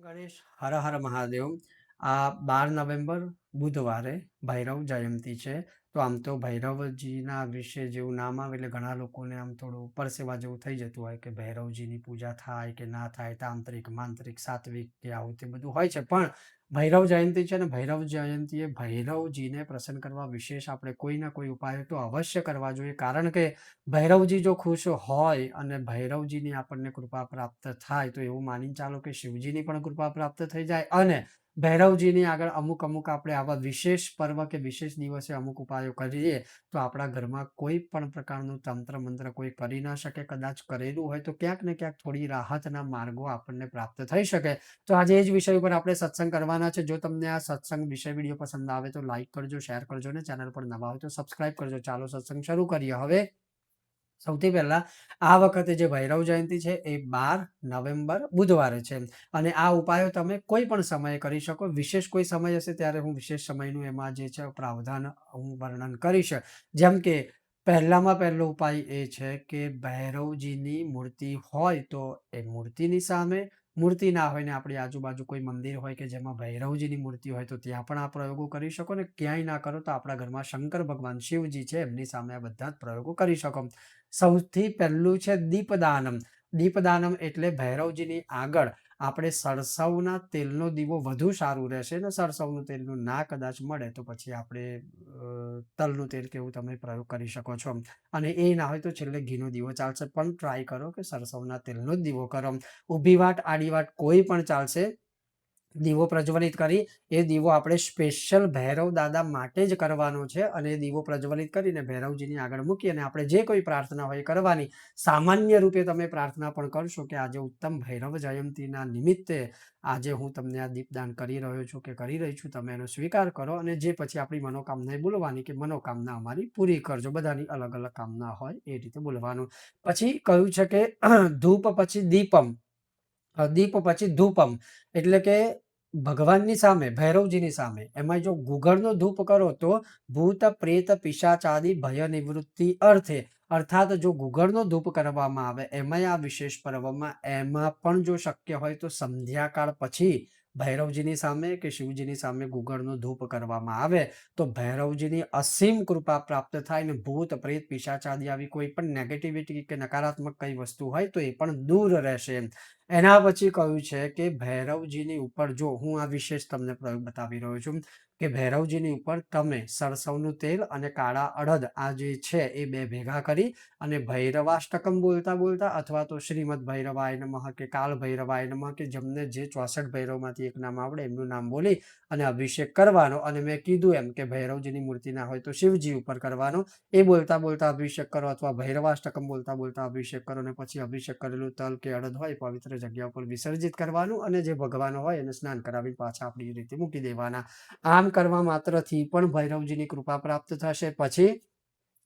ગણેશ હર હર મહાદેવ. આ બાર નવેમ્બર બુધવારે ભૈરવ જયંતી છે. તો આમ તો ભૈરવજીના વિશે જેવું નામ આવે એટલે ઘણા લોકોને આમ થોડું પરસેવા જેવું થઈ જતું હોય કે ભૈરવજીની પૂજા થાય કે ના થાય, તાંત્રિક, માંત્રિક, સાત્વિક કે આવું તે બધું હોય છે. પણ ભૈરવ જયંતી છે ને ભૈરવ જયંતીએ ભૈરવજીને પ્રસન્ન કરવા વિશેષ આપણે કોઈ ના કોઈ ઉપાય તો અવશ્ય કરવા જોઈએ. કારણ કે ભૈરવજી જો ખુશ હોય અને ભૈરવજીની આપણને કૃપા પ્રાપ્ત થાય તો એવું માની ચાલો કે શિવજીની પણ કૃપા પ્રાપ્ત થઈ જાય અને ભૈરવજીની આગળ અમુક અમુક આપણે આવા વિશેષ પર્વ કે વિશેષ દિવસે અમુક ઉપાયો કરીએ, તો આપણા ઘરમાં કોઈ પણ પ્રકારનું તંત્ર મંત્ર કોઈ કરી ના શકે, કદાચ કરેલું હોય તો ક્યાંક ને ક્યાંક થોડી રાહતના માર્ગો આપણને પ્રાપ્ત થઈ શકે. તો આજે એ જ વિષય ઉપર આપણે સત્સંગ કરવાના છે. જો તમને આ સત્સંગ વિષય વીડિયો પસંદ આવે તો લાઈક કરજો, શેર કરજો ને ચેનલ પર નવા હોય તો સબસ્ક્રાઇબ કરજો. ચાલો સત્સંગ શરૂ કરીએ. હવે સૌથી પહેલા આ વખતે જે ભૈરવ જયંતિ છે એ બાર નવેમ્બર બુધવારે છે. અને આ ઉપાયો તમે કોઈ પણ સમયે કરી શકો. વિશેષ કોઈ સમય હશે ત્યારે હું વિશેષ સમયનું એમાં જે છે પ્રાવધાન હું વર્ણન કરીશ. જેમ કે પહેલામાં પહેલો ઉપાય એ છે કે ભૈરવજીની મૂર્તિ હોય તો એ મૂર્તિની સામે મૂર્તિ ના હોય ને આપણી આજુબાજુ કોઈ મંદિર હોય કે જેમાં ભૈરવજીની મૂર્તિ હોય તો ત્યાં પણ આ પ્રયોગો કરી શકો. ને ક્યાંય ના કરો તો આપણા ઘરમાં શંકર ભગવાન શિવજી છે એમની સામે આ બધા જ પ્રયોગો કરી શકો. સૌથી પહેલું છે દીપદાનમ. દીપદાનમ એટલે ભૈરવજીની આગળ આપણે સરસવના તેલનો દીવો વધુ સારું રહેશે ને સરસવનું તેલનું ના કદાચ મળે તો પછી આપણે તલનું તેલ કેવું તમે પ્રયોગ કરી શકો છો. અને એ ના હોય તો છેલ્લે ઘીનો દીવો ચાલશે. પણ ટ્રાય કરો કે સરસવના તેલનો જ દીવો કરો. ઊભી વાટ, આડી વાટ કોઈ પણ ચાલશે દીવો પ્રજ્વલિત કરી, એ દીવો આપણે સ્પેશિયલ ભૈરવ દાદા માટે જ કરવાનો છે અને દીવો પ્રજ્વલિત કરીને ભૈરવજીની આગળ મૂકી અને આપણે જે કોઈ પ્રાર્થના હોય કરવાની. સામાન્ય રૂપે તમે પ્રાર્થના પણ કરશો કે આજે ઉત્તમ ભૈરવ જયંતીના નિમિત્તે આજે હું તમને આ દીપદાન કરી રહ્યો છું કે કરી રહી છું, તમે એનો સ્વીકાર કરો અને જે પછી આપણી મનોકામના બોલવાની કે મનોકામના અમારી પૂરી કરજો, બધાની અલગ અલગ કામના હોય એ રીતે બોલવાનું. પછી કહ્યું છે કે ધૂપ પછી દીપમ. દીપ પછી ધૂપમ. એટલે કે ભગવાનની સામે, ભૈરવજીની સામે. એમાં જો ગુગળનો ધૂપ કરો તો ભૂત, પ્રેત પિશાચાદી ભય નિવૃત્તિ અર્થે. અર્થાત જો ગુગળનો ધૂપ કરવામાં આવે એમાં આ વિશેષ પર્વમાં, એમાં પણ જો શક્ય હોય તો સંધ્યાકાળ પછી ભૈરવજીની સામે કે શિવજીની સામે ગુગળનો ધૂપ કરવામાં આવે, તો ભૈરવજીની અસીમ કૃપા પ્રાપ્ત થાય ને ભૂત, પ્રેત પિશાચાદી આવી કોઈ પણ નેગેટિવિટી કે નકારાત્મક કઈ વસ્તુ હોય તો એ પણ દૂર રહેશે એના પછી કહ્યું છે કે, ભૈરવજીની ઉપર જો હું આ વિશેષ તમને પ્રયોગ બતાવી રહ્યો છું કે, ભૈરવજીની ઉપર તમે સરસવનું તેલ અને કાળા અડદ આ જે છે એ બે ભેગા કરી અને ભૈરવાષ્ટકમ બોલતા બોલતા અથવા તો શ્રીમદ ભૈરવાય નમઃ કે કાલ ભૈરવાય નમઃ કે જેમને જે ચોસઠ ભૈરવમાંથી એક નામ આવડે એમનું નામ બોલી અને અભિષેક કરવાનો અને મેં કીધું એમ કે, ભૈરવજીની મૂર્તિ ના હોય તો શિવજી ઉપર કરવાનો. એ બોલતા બોલતા અભિષેક કરો અથવા ભૈરવાષ્ટકમ બોલતા બોલતા અભિષેક કરો અને પછી અભિષેક કરેલું તલ કે અડદ હોય પવિત્ર જગ્યા ઉપર વિસર્જિત કરવાનું અને જે ભગવાન હોય એને સ્નાન કરાવી પાછા આપણી રીતે મૂકી દેવાના. આમ કરવા માત્રથી પણ ભૈરવજીની કૃપા પ્રાપ્ત થશે. પછી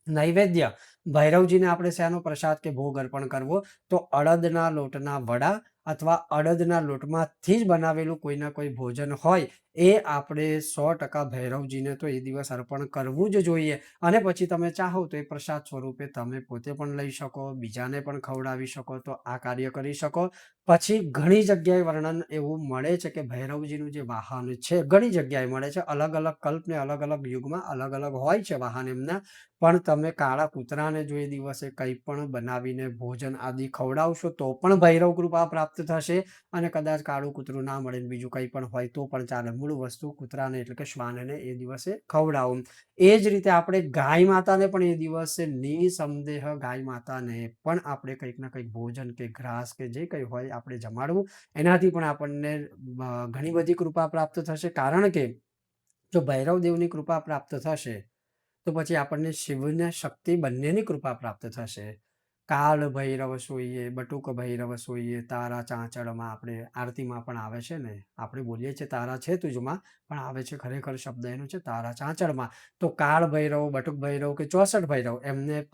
નૈવેદ્ય. ભૈરવજીને આપણે શેનો પ્રસાદ કે ભોગ અર્પણ કરવો? તો અડદના લોટના વડા અથવા અડદના લોટમાંથી જ બનાવેલું કોઈના કોઈ ભોજન હોય, એ આપણે સો ટકા ભૈરવજીને તો એ દિવસ અર્પણ કરવું જ જોઈએ. અને પછી તમે ચાહો તો એ પ્રસાદ સ્વરૂપે તમે પોતે પણ લઈ શકો, બીજાને પણ ખવડાવી શકો, તો આ કાર્ય કરી શકો. પછી ઘણી જગ્યાએ વર્ણન એવું મળે છે કે ભૈરવજીનું જે વાહન છે, ઘણી જગ્યાએ મળે છે. અલગ અલગ કલ્પને અલગ અલગ યુગમાં અલગ અલગ હોય છે વાહન એમના. પણ તમે કાળા કૂતરાને જો એ દિવસે કંઈ પણ બનાવીને ભોજન આદિ ખવડાવશો તો પણ ભૈરવ કૃપા પ્રાપ્ત થશે અને કદાચ કાળું કૂતરું ના મળે બીજું કંઈ પણ હોય તો પણ ચાલે. મૂળ વસ્તુ કૂતરાને એટલે કે શ્વાનને એ દિવસે ખવડાવું. એ જ રીતે આપણે ગાય માતાને પણ એ દિવસે નિસંદેહ ગાય માતાને પણ આપણે કંઈક ના કંઈક ભોજન કે ઘાસ કે જે કંઈ હોય આપણે જમાડવું. એનાથી પણ આપણને ઘણી બધી કૃપા પ્રાપ્ત થશે. કારણ કે જો ભૈરવ દેવની કૃપા પ્રાપ્ત થશે, તો પછી આપણને શિવને શક્તિ બંનેની કૃપા પ્રાપ્ત થશે. કાળ ભૈરવ સોઈએ, બટુક ભૈરવ સોઈએ, તારા ચાંચડમાં આપણે આરતીમાં પણ આવે છે ને? આપણે બોલીએ છીએ, તારા છે તુજમાં, પણ આવે છે ખરેખર શબ્દ એનો છે, તારા ચાંચડમાં તો કાળ ભૈરવ, બટુક ભૈરવ કે ચોસઠ ભૈરવ, એમને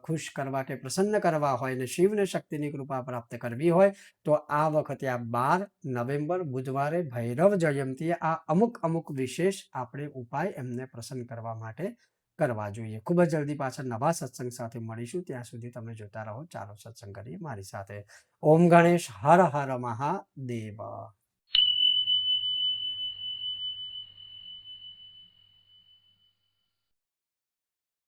ખુશ કરવા કે પ્રસન્ન કરવા હોય ને શિવને શક્તિની કૃપા પ્રાપ્ત કરવી હોય, તો આ વખતે આ બાર નવેમ્બર, બુધવારે ભૈરવ જયંતીએ આ અમુક અમુક વિશેષ આપણે ઉપાય એમને પ્રસન્ન કરવા માટે કરવા જોઈએ. ખૂબ જ જલ્દી પાછળ નવા સત્સંગ સાથે મળીશું. ત્યાં સુધી તમે જોતા રહો. ચાલો સત્સંગ કરીએ. મારી સાથે ઓમ ગણેશ. હર હર મહાદેવ.